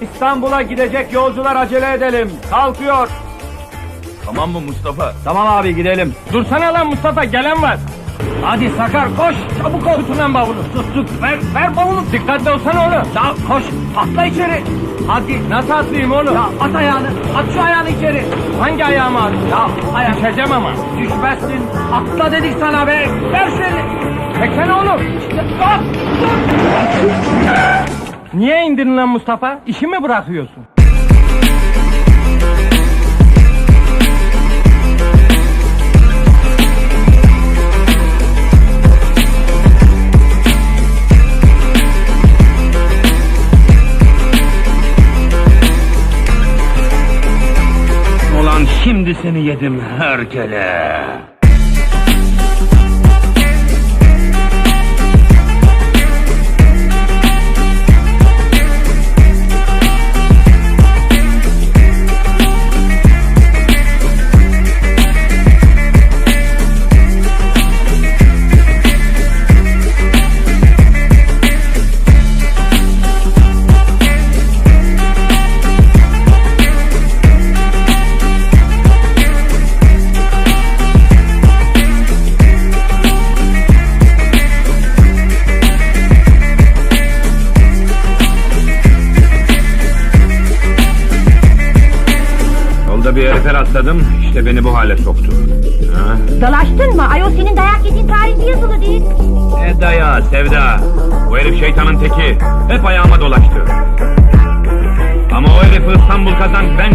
İstanbul'a gidecek yolcular acele edelim. Kalkıyor. Tamam mı Mustafa? Tamam abi gidelim. Dursana lan Mustafa gelen var. Hadi Sakar koş çabuk ol. Tutun lan bavulu. Tut tut ver, ver bavulu. Dikkatli olsana oğlum. Ya koş atla içeri. Hadi nasıl atlayayım oğlum? Ya at ayağını at şu ayağını içeri. Hangi ayağımı at? Ya ayak. Düşeceğim ama. Düşmezsin. Atla dedik sana be. Ver şunu. Çeksene oğlum. Bak dur. Niye indirin lan Mustafa? İşi mi bırakıyorsun? Ulan şimdi seni yedim herkele. Bir herife rastladım, işte beni bu hale soktu. Ha? Dalaştın mı? Ayol senin dayak yediğin tarihte yazılı değil. Ne daya, Sevda. Bu herif şeytanın teki. Hep ayağıma dolaştı. Ama o herifi İstanbul kazan ben.